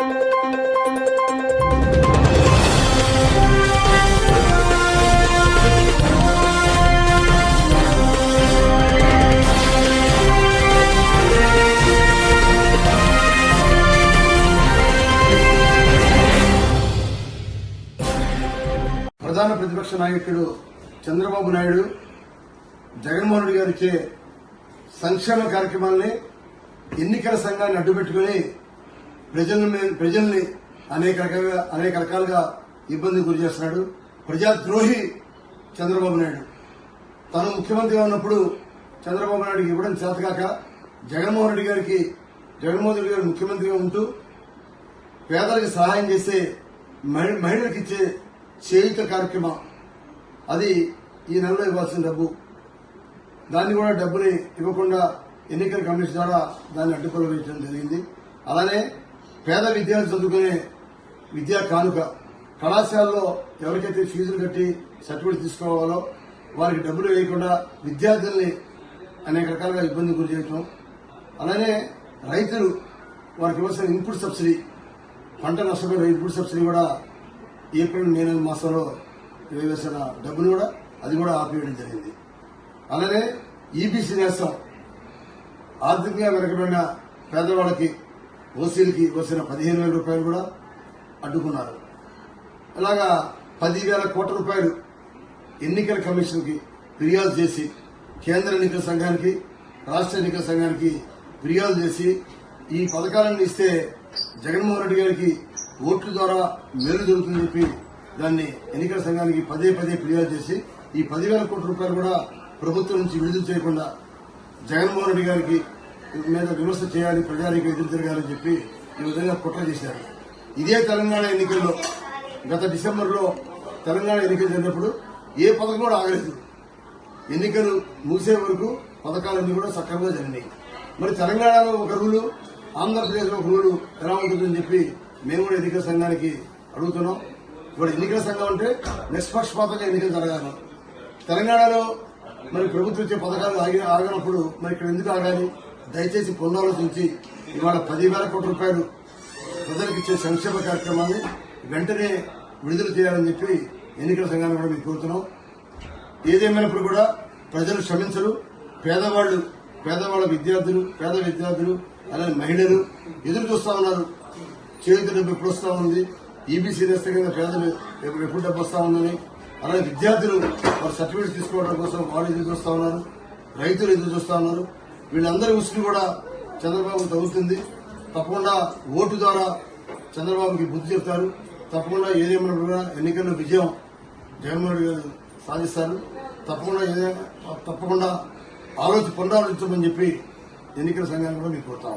ప్రధాన ప్రతిపక్ష నాయకుడు చంద్రబాబు నాయుడు జగన్మోహన్ రెడ్డి గారిచే సంక్షేమ కార్యక్రమాల్ని ఎన్నికల సంఘాన్ని అడ్డుపెట్టుకుని ప్రజల ప్రజల్ని అనేక రకంగా అనేక రకాలుగా ఇబ్బంది గురి చేస్తున్నాడు. ప్రజాద్రోహి చంద్రబాబు నాయుడు. తను ముఖ్యమంత్రిగా ఉన్నప్పుడు చంద్రబాబు నాయుడుకి ఇవ్వడం చేతకాక జగన్మోహన్ రెడ్డి గారికి జగన్మోహన్ రెడ్డి గారు ముఖ్యమంత్రిగా ఉంటూ పేదలకు సహాయం చేసే మహి- మహిళలకు ఇచ్చే చేయుత కార్యక్రమం. అది ఈ నెలలో ఇవ్వాల్సిన డబ్బు. దాన్ని కూడా డబ్బుని ఇవ్వకుండా ఎన్నికల కమిషన్ ద్వారా దాన్ని అడ్డుకొలగించడం జరిగింది. అలానే పేద విద్యార్థులు చదువుకునే విద్యా కానుక కళాశాలలో ఎవరికైతే ఫీజులు కట్టి సర్టిఫికేట్ తీసుకోవాలో వారికి డబ్బులు వేయకుండా విద్యార్థుల్ని అనేక రకాలుగా ఇబ్బంది గురి చేయటం. అలానే రైతులు వారికి ఇవ్వాల్సిన ఇన్పుట్ సబ్సిడీ పంట నష్టపోయిన ఇన్పుట్ సబ్సిడీ కూడా ఏప్రిల్ మే నెల మాసంలో వేసిన డబ్బును కూడా అది కూడా ఆపివేయడం జరిగింది. అలానే ఈబీసీ నేస్తం ఆర్థికంగా వెనకబడిన పేదవాళ్ళకి ఓసీలకి వచ్చిన పదిహేను వేల రూపాయలు కూడా అడ్డుకున్నారు. అలాగా పదివేల కోట్ల రూపాయలు ఎన్నికల కమిషన్కి ఫిర్యాదు చేసి కేంద్ర ఎన్నికల సంఘానికి రాష్ట్ర ఎన్నికల సంఘానికి ఫిర్యాదు చేసి ఈ పథకాలను ఇస్తే జగన్మోహన్ రెడ్డి గారికి ఓట్ల ద్వారా మేలు జరుగుతుందని చెప్పి దాన్ని ఎన్నికల సంఘానికి పదే పదే ఫిర్యాదు చేసి ఈ పదివేల కోట్ల రూపాయలు కూడా ప్రభుత్వం నుంచి విడుదల చేయకుండా జగన్మోహన్ రెడ్డి గారికి మీద విమర్శ చేయాలి ప్రజానికి ఎదురు తిరగాలని చెప్పి ఈ విధంగా కుట్ర చేశారు. ఇదే తెలంగాణ ఎన్నికల్లో గత డిసెంబర్లో తెలంగాణ ఎన్నికలు జరిగినప్పుడు ఏ పథకం కూడా ఆగలేదు. ఎన్నికలు ముగిసే వరకు పథకాలన్నీ కూడా సక్రమంగా జరిగినాయి. మరి తెలంగాణలో ఒక రూలు ఆంధ్రప్రదేశ్లో ఒక రూలు ఎలా ఉంటుందని చెప్పి మేము కూడా ఎన్నికల సంఘానికి అడుగుతున్నాం. ఇప్పుడు ఎన్నికల సంఘం అంటే నిష్పక్షపాతంగా ఎన్నికలు జరగాలి. తెలంగాణలో మరి ప్రభుత్వం ఇచ్చే పథకాలు ఆగి ఆగినప్పుడు మరి ఇక్కడ ఎందుకు ఆగాలి? దయచేసి పునరాలోచించి ఇవాళ పదివేల కోట్ల రూపాయలు ప్రజలకు ఇచ్చే సంక్షేమ కార్యక్రమాన్ని వెంటనే విడుదల చేయాలని చెప్పి ఎన్నికల సంఘాన్ని కూడా మేము కోరుతున్నాం. ఏదేమైనప్పుడు కూడా ప్రజలు శ్రమించరు. పేదవాళ్ళు పేదవాళ్ళ విద్యార్థులు పేద విద్యార్థులు అలాగే మహిళలు ఎదురు చూస్తా ఉన్నారు. చేతి డబ్బు ఎప్పుడు వస్తా ఉంది? ఈబీసీ నేస్తం కింద పేదలు ఎప్పుడు ఎప్పుడు డబ్బు వస్తా ఉందని అలాగే విద్యార్థులు వారి సర్టిఫికేట్స్ తీసుకోవడం కోసం వాళ్ళు ఎదురు చూస్తా ఉన్నారు. రైతులు ఎదురు చూస్తా ఉన్నారు. వీళ్ళందరి ఉసిరి కూడా చంద్రబాబు తగ్గుతుంది తప్పకుండా ఓటు ద్వారా చంద్రబాబుకి బుద్ధి చెప్తారు. తప్పకుండా ఏదేమైనా కూడా ఎన్నికల్లో విజయం జగన్మోహన్ రెడ్డి గారు సాధిస్తారు. తప్పకుండా ఏదైనా తప్పకుండా ఆలోచి పునరాలోచించమని చెప్పి ఎన్నికల సంఘాన్ని కూడా మీకు కోరుతా